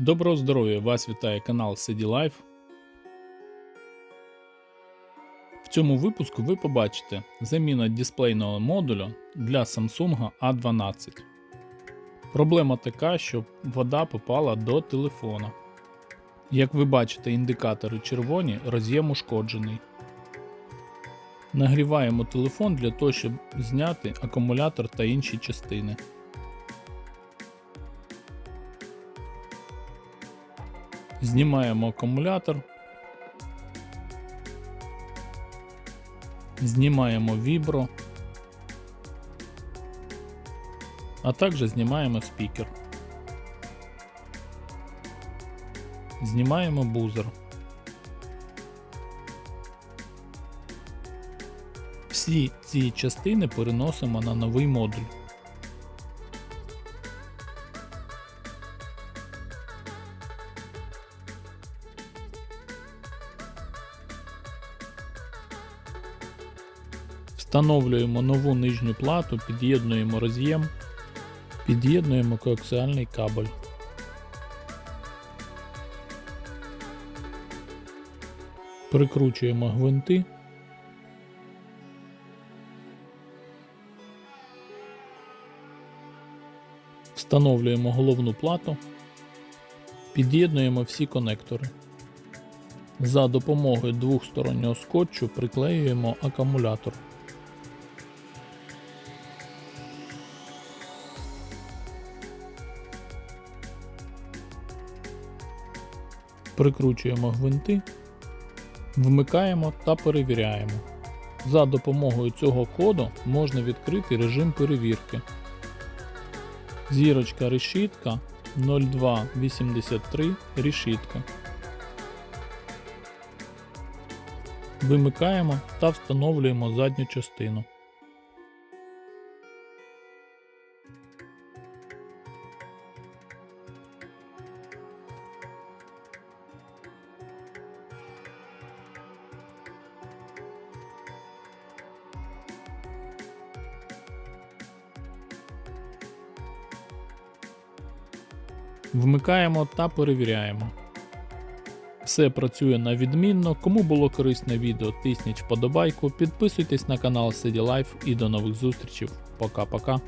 Доброго здоров'я! Вас вітає канал CD Life. В цьому випуску ви побачите заміну дисплейного модуля для Samsung A12. Проблема така, що вода попала до телефона. Як ви бачите, індикатори червоні, роз'єм ушкоджений. Нагріваємо телефон для того, щоб зняти акумулятор та інші частини. Знімаємо акумулятор. Знімаємо вібро. А також знімаємо спікер. Знімаємо бузер. Всі ці частини переносимо на новий модуль. Встановлюємо нову нижню плату, під'єднуємо роз'єм, під'єднуємо коаксіальний кабель. Прикручуємо гвинти. Встановлюємо головну плату, під'єднуємо всі конектори. За допомогою двохстороннього скотчу приклеюємо акумулятор. Прикручуємо гвинти, вмикаємо та перевіряємо. За допомогою цього коду можна відкрити режим перевірки. Зірочка решітка 0283 решітка. Вимикаємо та встановлюємо задню частину. Вмикаємо та перевіряємо. Все працює на відмінно. Кому було корисне відео, тисніть вподобайку, підписуйтесь на канал CD Life і до нових зустрічей. Пока-пока.